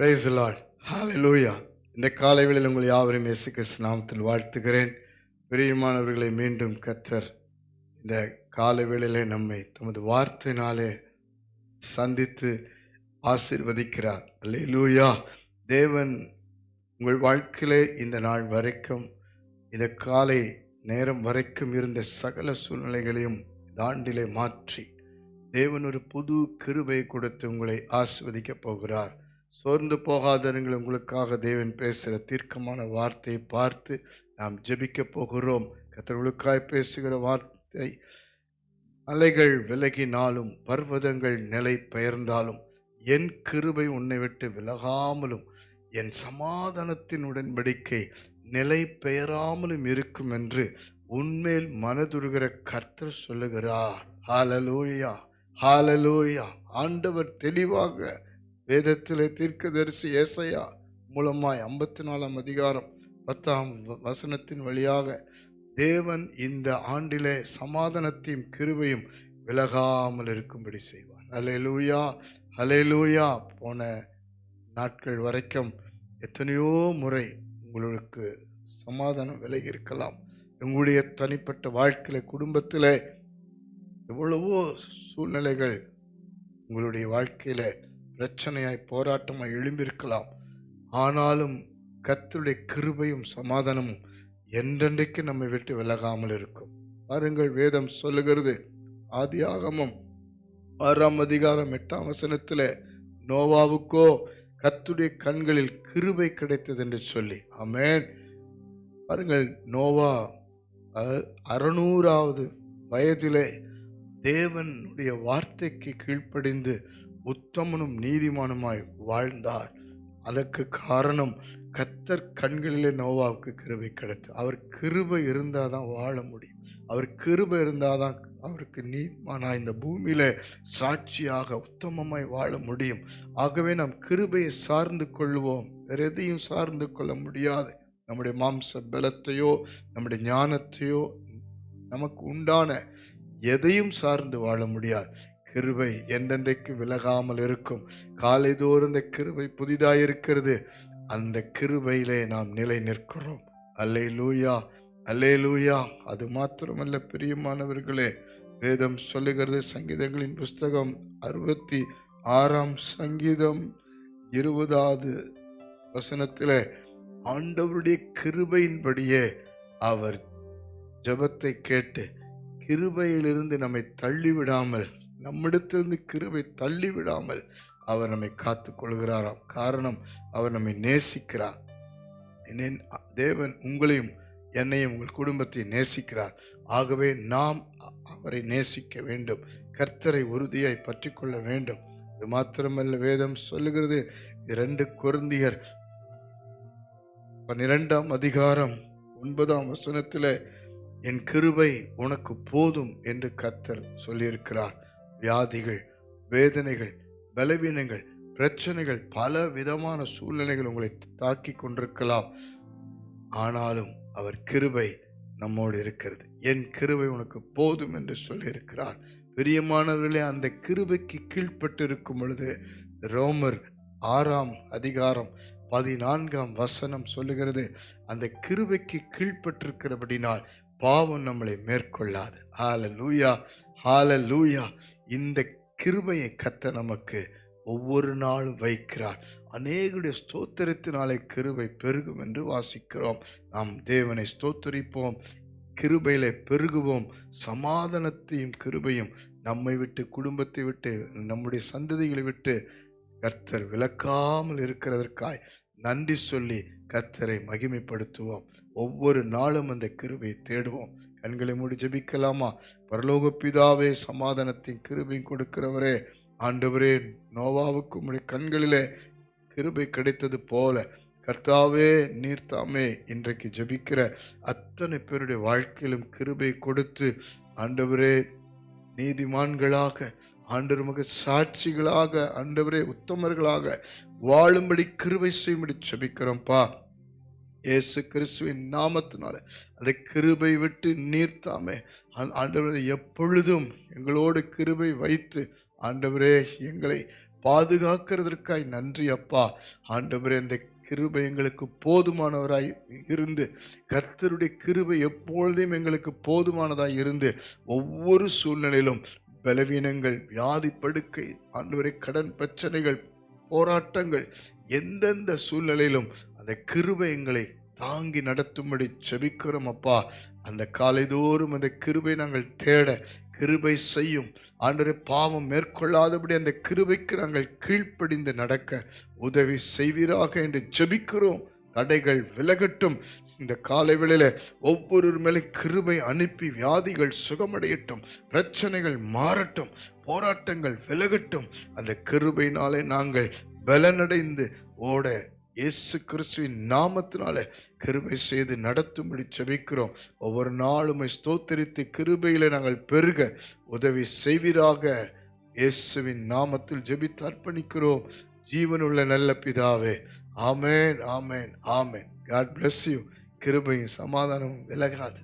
Price Lord லூயா இந்த காலை வேளையில் உங்கள் யாவரையும் இயேசு கிறிஸ்து நாமத்தில் வாழ்த்துகிறேன். பிரியமானவர்களை மீண்டும் கத்தர் இந்த காலை வேளையிலே நம்மை தமது வார்த்தையினாலே சந்தித்து ஆசீர்வதிக்கிறார். அல்லேலூயா தேவன் உங்கள் வாழ்க்கையிலே இந்த நாள் வரைக்கும் இந்த காலை நேரம் வரைக்கும் இருந்த சகல சூழ்நிலைகளையும் இந்த ஆண்டிலே மாற்றி தேவன் ஒரு புது கிருபை கொடுத்து உங்களை ஆசிர்வதிக்கப் போகிறார். சோர்ந்து போகாதவர்கள் உங்களுக்காக தேவன் பேசுகிற தீர்க்கமான வார்த்தையை பார்த்து நாம் ஜெபிக்க போகிறோம். கத்தர்களுக்காய் பேசுகிற வார்த்தை அலைகள் விலகினாலும் பர்வதங்கள் நிலை பெயர்ந்தாலும் என் கிருபை உன்னை விட்டு விலகாமலும் என் சமாதானத்தின் உடன்படிக்கை நிலை பெயராமலும் இருக்கும் என்று உண்மையில் மனதுருகிற கர்த்தர் சொல்லுகிறார். ஹாலலூயா ஹாலலூயா ஆண்டவர் தெளிவாக வேதத்தில் தீர்க்கதரிசி ஏசையா மூலமாய் ஐம்பத்தி நாலாம் அதிகாரம் பத்தாம் வ- வசனத்தின் வழியாக தேவன் இந்த ஆண்டிலே சமாதானத்தையும் கிருபையும் விலகாமல் இருக்கும்படி செய்வார். ஹalleluya ஹalleluya. போன நாட்கள் வரைக்கும் எத்தனையோ முறை உங்களுக்கு சமாதானம் விலகி இருக்கலாம் உங்களுடைய தனிப்பட்ட வாழ்க்கையில் குடும்பத்தில் எவ்வளவோ சூழ்நிலைகள் உங்களுடைய வாழ்க்கையில் பிரச்சனையாய் போராட்டமாய் எழும்பியிருக்கலாம். ஆனாலும் கத்துடைய கிருபையும் சமாதானமும் என்றென்றைக்கு நம்மை விட்டு விலகாமல் இருக்கும். பாருங்கள் வேதம் சொல்லுகிறது ஆதியாகமம் ஆறாம் அதிகாரம் எட்டாம் வசனத்தில் நோவாவுக்கோ கத்துடைய கண்களில் கிருபை கிடைத்தது என்று சொல்லி. அமேன் பாருங்கள் நோவா அறுநூறாவது வயதிலே தேவனுடைய வார்த்தைக்கு கீழ்ப்படிந்து உத்தமனும் நீதிமானுமாய் வாழ்ந்தார். அதற்கு காரணம் கத்தர் கண்களிலே நோவாவுக்கு கிருபை கிடைத்து அவர் கிருபை இருந்தால் தான் வாழ முடியும். அவர் கிருபை இருந்தால் தான் அவருக்கு நீதிமானா இந்த பூமியில் சாட்சியாக உத்தமமாய் வாழ முடியும். ஆகவே நாம் கிருபையை சார்ந்து கொள்வோம். வேறு எதையும் சார்ந்து கொள்ள முடியாது. நம்முடைய மாம்ச பலத்தையோ நம்முடைய ஞானத்தையோ நமக்கு உண்டான எதையும் சார்ந்து வாழ முடியாது. கிருபை என்றென்றைக்கு விலகாமல் இருக்கும். காலைதோறும் இந்த கிருபை புதிதாக இருக்கிறது அந்த கிருபையிலே நாம் நிலை நிற்கிறோம். அல்லே லூயா அல்லே லூயா அது மாத்திரமல்ல பிரியமானவர்களே. வேதம் சொல்லுகிறது சங்கீதங்களின் புஸ்தகம் அறுபத்தி ஆறாம் சங்கீதம் இருபதாவது வசனத்தில் ஆண்டவருடைய கிருபையின்படியே அவர் ஜபத்தை கேட்டு கிருபையிலிருந்து நம்மை தள்ளிவிடாமல் நம்மிடத்திலிருந்து கிருவை தள்ளிவிடாமல் அவர் நம்மை காத்து கொள்கிறாராம் காரணம் அவர் நம்மை நேசிக்கிறார். தேவன் உங்களையும் என்னையும் உங்கள் குடும்பத்தை நேசிக்கிறார். ஆகவே நாம் அவரை நேசிக்க வேண்டும். கர்த்தரை உறுதியாய் பற்றி கொள்ள வேண்டும். இது மாத்திரமல்ல வேதம் சொல்லுகிறது. இரண்டு குருந்தியர் பன்னிரெண்டாம் அதிகாரம் ஒன்பதாம் வசனத்தில் என் கிருபை உனக்கு போதும் என்று கர்த்தர் சொல்லியிருக்கிறார். வியாதிகள் வேதனைகள் பலவீனங்கள் பிரச்சனைகள் பல விதமான சூழ்நிலைகள் உங்களை தாக்கி கொண்டிருக்கலாம். ஆனாலும் அவர் கிருபை நம்மோடு இருக்கிறது. என் கிருபை உனக்கு போதும் என்று சொல்லியிருக்கிறார். பிரியமானவர்களே அந்த கிருபைக்கு கீழ்ப்பட்டு இருக்கும் பொழுது ரோமர் ஆறாம் அதிகாரம் பதினான்காம் வசனம் சொல்லுகிறது அந்த கிருபைக்கு கீழ்ப்பட்டிருக்கிறபடினால் பாவம் நம்மளை மேற்கொள்ளாது. ஆல லூயா ஹால லூயா இந்த கிருபையை கத்த நமக்கு ஒவ்வொரு நாளும் வைக்கிறார். அநேகுடைய ஸ்தோத்திரத்தினாலே கிருபை பெருகும் என்று வாசிக்கிறோம். நாம் தேவனை ஸ்தோத்தரிப்போம். கிருபையில பெருகுவோம். சமாதானத்தையும் கிருபையும் நம்மை விட்டு குடும்பத்தை விட்டு நம்முடைய சந்ததிகளை விட்டு கர்த்தர் விளக்காமல் இருக்கிறதற்காய் நன்றி சொல்லி கர்த்தரை மகிமைப்படுத்துவோம். ஒவ்வொரு நாளும் அந்த கிருபையை தேடுவோம். கண்களை மூடி ஜபிக்கலாமா? பரலோக பிதாவே சமாதானத்தின் கிருபையும் கொடுக்கிறவரே ஆண்டவரே நோவாவுக்கு உடைய கண்களிலே கிருபை கிடைத்தது போல கர்த்தாவே நீர்த்தாமே இன்றைக்கு ஜபிக்கிற அத்தனை பேருடைய வாழ்க்கையிலும் கிருபை கொடுத்து ஆண்டவரே நீதிமான்களாக ஆண்டவர் மக சாட்சிகளாக ஆண்டவரே உத்தமர்களாக வாழும்படி கிருபை செய்யும்படி ஜபிக்கிறோம்ப்பா. இயேசு கிறிஸ்துவின் நாமத்தினால. அந்த கிருபை விட்டு நீர்த்தாமே. ஆண்டவரை எப்பொழுதும் எங்களோடு கிருபை வைத்து ஆண்டவரே எங்களை பாதுகாக்கிறதற்காய் நன்றி அப்பா. ஆண்டவரே இந்த கிருபை எங்களுக்கு போதுமானவராய் இருந்து கர்த்தருடைய கிருபை எப்பொழுதும் எங்களுக்கு போதுமானதாய் இருந்து ஒவ்வொரு சூழ்நிலையிலும் பலவீனங்கள் வியாதி படுக்கை ஆண்டவரை கடன் பிரச்சனைகள் போராட்டங்கள் எந்தெந்த சூழ்நிலையிலும் அந்த கிருபை எங்களை தாங்கி நடத்தும்படி செபிக்கிறோம் அப்பா. அந்த காலைதோறும் அந்த கிருபை நாங்கள் தேட கிருபை செய்யும். ஆண்டவரே பாவம் மேற்கொள்ளாதபடி அந்த கிருபைக்கு நாங்கள் கீழ்ப்படிந்து நடக்க உதவி செய்வீராக என்று ஜெபிக்கிறோம் தடைகள் விலகட்டும். இந்த காலை வேளையில் ஒவ்வொரு மேலே கிருபை அனுப்பி வியாதிகள் சுகமடையட்டும். பிரச்சனைகள் மாறட்டும். போராட்டங்கள் விலகட்டும். அந்த கிருபையினாலே நாங்கள் பலனடைந்து ஓட இயேசு கிறிஸ்துவின் நாமத்தினால கிருபை செய்து நடத்தும்படி செபிக்கிறோம் ஒவ்வொரு நாளும் ஸ்தோத்தரித்து கிருபையில நாங்கள் பெருக உதவி செய்வீராக. இயேசுவின் நாமத்தில் ஜெபித்து அர்ப்பணிக்கிறோம். ஜீவனுள்ள நல்ல பிதாவே. ஆமேன் ஆமேன் ஆமேன். காட் பிளஸ் யூ கிருபையும் சமாதானமும் விலகாது.